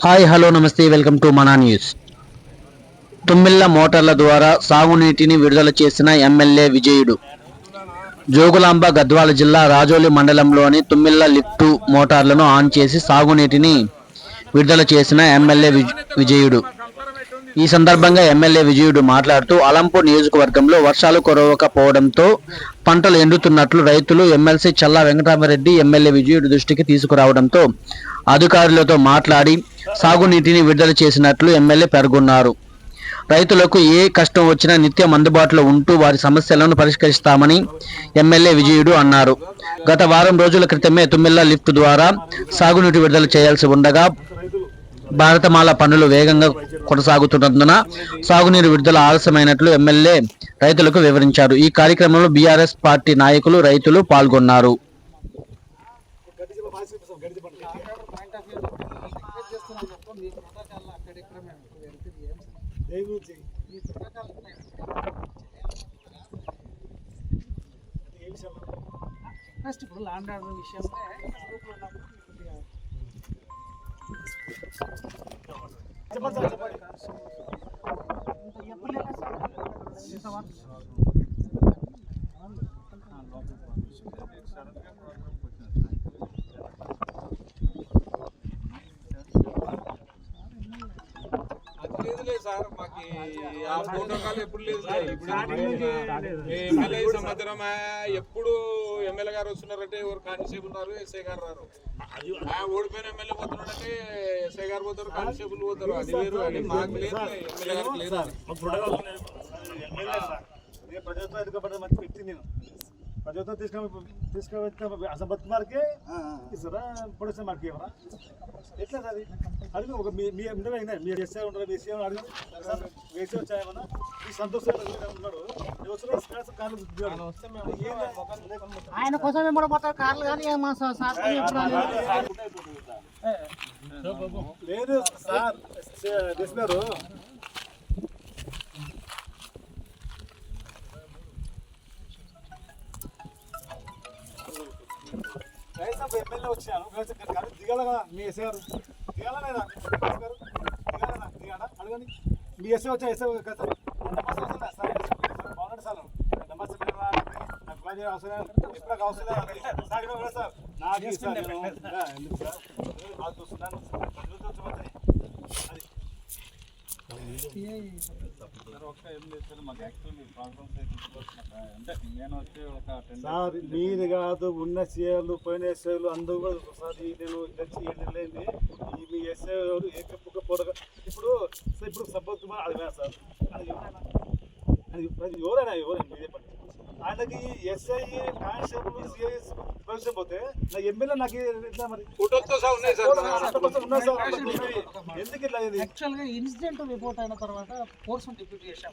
Hi hello నమస్తే welcome to మనా news. Tummilla మోటార్ల ద్వారా సాగునీటిని విడుదల చేసిన ఎమ్మెల్యే విజయుడు. జోగులాంబ గద్వాల జిల్లా రాజోలి మండలంలోని తుమ్మిళ్ళ లిఫ్టు మోటార్లను ఆన్ చేసి సాగునీటిని విడుదల చేసిన ఎమ్మెల్యే విజ్- విజయుడు. ఈ సందర్భంగా ఎమ్మెల్యే విజయుడు మాట్లాడుతూ అలంపూర్ నియోజకవర్గంలో వర్షాలు కురవకపోవడంతో పంటలు ఎండుతున్నట్లు రైతులు ఎమ్మెల్సీ చల్లా వెంకటరామరెడ్డి ఎమ్మెల్యే విజయుడు దృష్టికి తీసుకురావడంతో అధికారులతో మాట్లాడి సాగునీటిని విడుదల చేసినట్లు ఎమ్మెల్యే పేర్కొన్నారు. రైతులకు ఏ కష్టం వచ్చినా నిత్యం అందుబాటులో ఉంటూ వారి సమస్యలను పరిష్కరిస్తామని ఎమ్మెల్యే విజయుడు అన్నారు. గత వారం రోజుల క్రితమే తుమ్మిళ్ళ లిఫ్ట్ ద్వారా సాగునీటి విడుదల చేయాల్సి ఉండగా భారతమాల పనులు వేగంగా కొనసాగుతున్నందున సాగునీరు విడుదల ఆలస్యమైనట్లు ఎమ్మెల్యే రైతులకు వివరించారు. ఈ కార్యక్రమంలో బీఆర్ఎస్ పార్టీ నాయకులు రైతులు పాల్గొన్నారు. ఫస్ట్ ఇప్పుడు ల్యాండ్ ఆర్డర్ విషయంలో సార్ మాకు ఆ ప్రోటోకాల్ ఎప్పుడు లేదు ఇప్పుడు మీ ఎమ్మెల్యే ఈ సంవత్సరం ఆ, ఎప్పుడు ఎమ్మెల్యే గారు వస్తున్నారంటే ఎవరు కానిస్టేబుల్ ఉన్నారు ఎస్ఐ గారు రారు. ఆ, ఓడిపోయిన ఎమ్మెల్యే పోతున్నాడంటే ఎస్ఐ గారు పోతారు కానిస్టేబుల్ పోతారు. అది వేరు అది మాకు లేదు ఎమ్మెల్యే గారికి లేదు. మంచి వ్యక్తి నేను. ప్రజలతో తీసుకొని తీసుకువెళ్తే అసలు బతుకుమార్కే ఇస్తారా ప్రొడక్షన్ మార్క్ ఇవ్వరా ఎట్లా అది అడిగి ఒక మీ మీ అయినా మీరు ఎస్ఐ ఉంటారు మీ ఎస్ఐ అడిగి సార్ వేసి వచ్చాయేమన్నా ఈ సంతోషం ఉన్నాడు? ఆయన కోసం మేము కూడా పోతాం కార్లు కానీ మా. లేదు సార్ చేసినారు రైతు ఎమ్మెల్యే వచ్చాను కలిసి కలిసి దిగాల కదా మీ ఎస్ఐ గారు? దిగాల లేదా? ఎస్ఐ గారు? దిగాల కదా దిగాడా? అడగండి. మీ ఎస్ఐ వచ్చా? ఎస్ఐ కదా. నమస్తే వస్తుందా సార్ బాగున్నాడు సార్. నమస్తే నాకు పని అవసరం ఎప్పుడు అవసరం. Sir sir. నాకు చూస్తున్నాను ప్రజలతో చూడండి. అది సార్ మీరు కాదు ఉన్న సీఎలు పోయిన ఎస్ఐలు అందరూ కూడా సార్ నేను వచ్చి వెళ్ళలేండి ఈ మీ ఎస్ఐ ఏకప్పుక పొడగ ఇప్పుడు ఇప్పుడు సపోజ్ కుమార్ అది సార్ అది ఎవరైనా అది ఎవరైనా ఎవరైనా మీదే పని ఆయనకి ఎస్ఐ కానిస్టేబుల్ సిఐఎస్ ప్రొఫెషన్ పోతే నా ఎమ్మెల్యే నాకు మరి? ఫోటోతో సహా ఉన్నాయి సార్. సార్. ఎందుకు ఇట్లా ఇది? యాక్చువల్గా ఇన్సిడెంట్ రిపోర్ట్ అయిన తర్వాత ఫోర్స్ డిప్యూట్ చేశాం.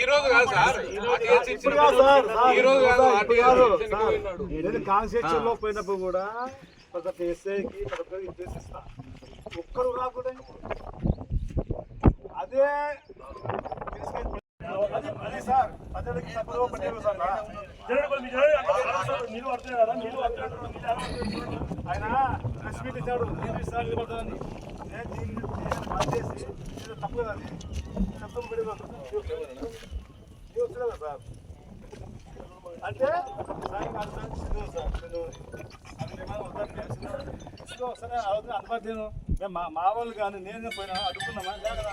ఈ రోజు కాదు సార్. ఆర్టీఎస్ ఇప్పుడు కాదు సార్. సార్, ఈ రోజు కాదు సార్, ఇప్పుడు కాదు ఆర్టీఎస్ సార్. పోయినాడు నేను కాన్స్టిట్యూషన్లో పోయినప్పుడు కూడా ప్రతి ఒక్క ఎస్ఐకి ప్రతి ఒక్కరికి ఇంట్రెస్ట్ ఇస్తా. ఒక్కరు రాకుండా అది సార్ ప్రజలకి తప్పుదో పట్టేది సార్ నా. ఆయన ప్రెస్ మీట్ ఇచ్చాడు ఇస్తాను నిలబడతానని నేను దీన్ని బంద్ చేసి తప్పు కదా అది. శబ్దం కదా సార్. అంటే సార్ కాదు సార్ చిన్నది సార్ చిన్నది. అది సరే మేము మా మా వాళ్ళు కానీ నేను పోయినా అడుగుతున్నామా లేదా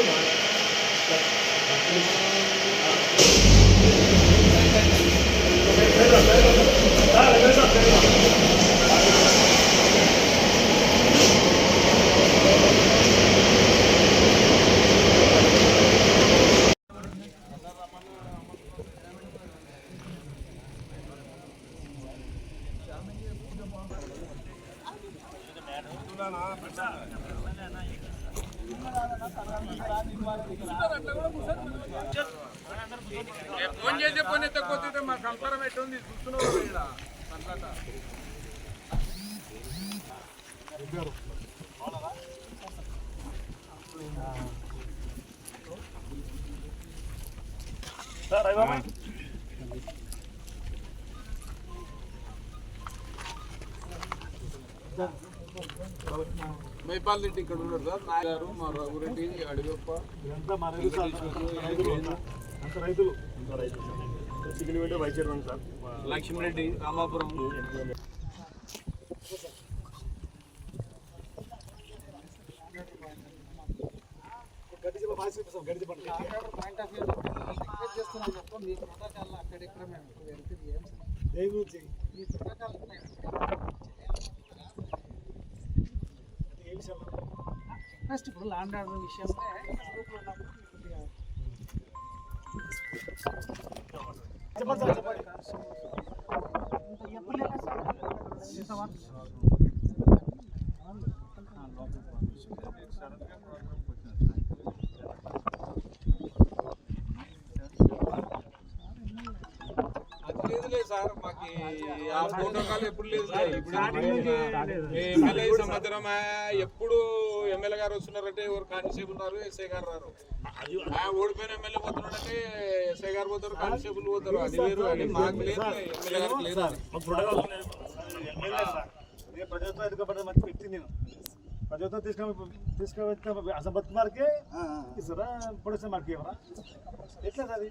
ఫోన్ చేసే ఫోన్ ఎత్తకపోతే మా సంసారం ఎట్టుంది మైపాల్ రెడ్డి ఇక్కడ ఉన్నారు సార్. నాగారు మా రఘురెడ్డి అడిగప్ప. రైతులు. అంత vice chairman sir Lakshmireddy Ramapuram. గడ్డి గడ్డి పాయింట్ ఆఫ్ చేస్తున్నాను మీ ఫస్ట్ ఇప్పుడు లాండ్ ఆర్డర్ విషయంలో సార్ మాకు ఆ ప్రోటోకాల్ ఎప్పుడు లేదులే ఇప్పుడు మీ ఎమ్మెల్యే ఈ సంవత్సరం ఆ, ఎప్పుడు ఎమ్మెల్యే గారు వస్తున్నారంటే ఎవరు కానిస్టేబుల్ ఉన్నారు ఎస్ఐ గారు రారు ఆ, ఓడిపోయిన ఎమ్మెల్యే పోతున్నాడంటే ఎస్ఐ గారు పోతారు కానిస్టేబుల్ పోతారు అది వేరు అది మాకు లేదు ఎమ్మెల్యే గారికి లేదు అది. ప్రజలతో తీసుకొని తీసుకువెళ్తే అసలు బతుకుమార్కే ఇస్తారా ప్రొడక్షన్ మార్క్ ఇవ్వరా ఎట్లా అది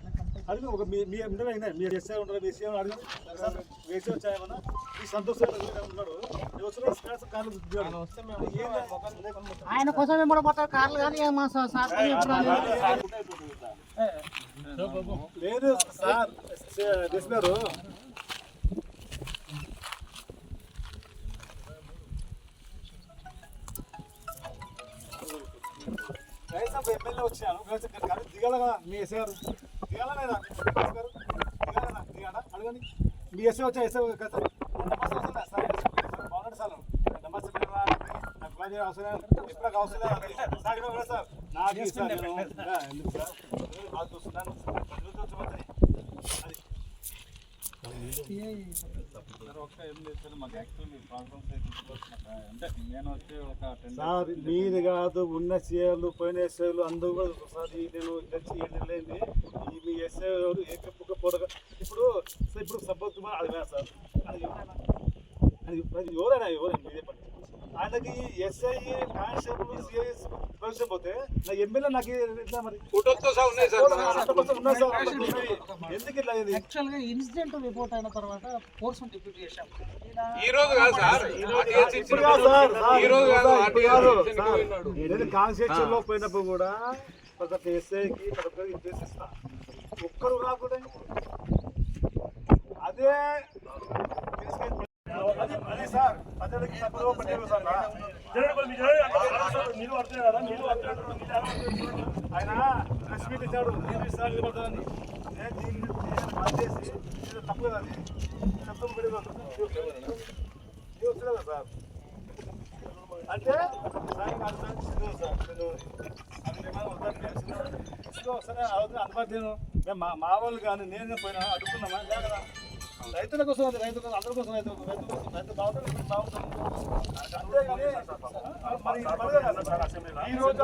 అడిగి ఒక మీ మీ ఉండగా అయినా మీరు ఎస్ఐ ఉంటారు మీ సీఎం అడిగి సార్ వేసి వచ్చాయేమన్నా ఈ సంతోష్ ఉన్నాడు? ఆయన కోసం మేము పోతారు కార్లు కానీ మా సార్ సార్ లేదు సార్ చేసినారు రైతు దిగాల కదా మీ ఎస్ఏ గారు దిగాల లేదా గారు దిగాడా అడగండి మీ ఎస్ఏ వచ్చా ఎస్ఐ కదా సార్ బాగున్నాడు సార్ నెంబర్ నాకు ఫోన్ అవసరం లేదు. ఎప్పుడు నాకు అవసరం లేదు. నాకు సార్ నాకు ఎందుకు సార్ చూస్తున్నాను సార్ మీరు కాదు ఉన్న సీఎలు పోయిన ఎస్ఐలు అందరూ కూడా సార్ నేను తెచ్చి ఏంటంటే ఈ మీ ఎస్ఏ ఏకప్పుక పొడగ ఇప్పుడు సార్ ఇప్పుడు సపోజ్ కుమార్ సార్. అది ఎవరైనా అది ఎవరైనా ఎవరైనా మీదే పని ఆయనకి ఎస్ఐ కానిస్టేబుల్ సిఐ ప్రొఫెషన్ పోతే నా ఎమ్మెల్యే నాకు మరి? సహా ఉన్నాయి సార్. ఉన్నాయి సార్. ఎందుకు ఇట్లా ఇన్సిడెంట్ రిపోర్ట్ అయిన తర్వాత ఫోర్స్ డిప్యూట్ చేశాం. ఈయన ఈ రోజు కాదు సార్. ఆర్టీఎస్ ఇప్పుడు కాదు సార్, సార్, ఈ రోజు కాదు ఇప్పుడు కాదు, ఆర్టీఎస్ సార్. ఉన్నాడు నేను కాన్స్టిట్యూషన్లో పోయినప్పుడు కూడా ప్రతి ఎస్ఐకి ప్రతి ఒక్కరికి ఇంట్రెస్ట్ ఇస్తా. ఒక్కరు రాకుండా అదే అది సార్ ప్రజలకి తప్పుదో సార్ మీరు ఆయన ప్రెస్ మీట్ ఇచ్చాడు నేను ఇస్తాను నిలబడతానని నేను దీన్ని బంద్ చేసి ఇది తప్పు కదా అది శబ్దం కదా సార్ అంటే సార్ కాదు సార్ నేను సరే మా వాళ్ళు కానీ నేను పోయినా అడుగుతున్నామా లేదా రైతుల కోసం అది రైతు కోసం అందరి కోసం రైతు రైతు కోసం రైతు బాగుంటుంది బాగుంటుంది అంతేగాని మరి ఈ రోజు